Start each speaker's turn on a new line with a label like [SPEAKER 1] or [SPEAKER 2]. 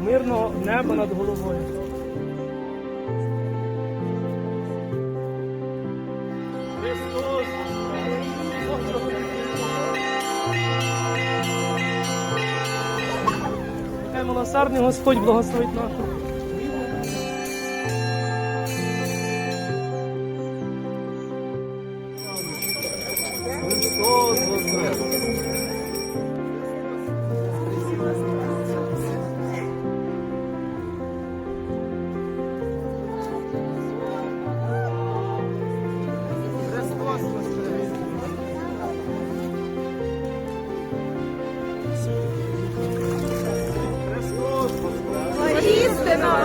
[SPEAKER 1] мирного неба над головою. Христос Хай милосердний Господь благословить нашу. Христос воскрес!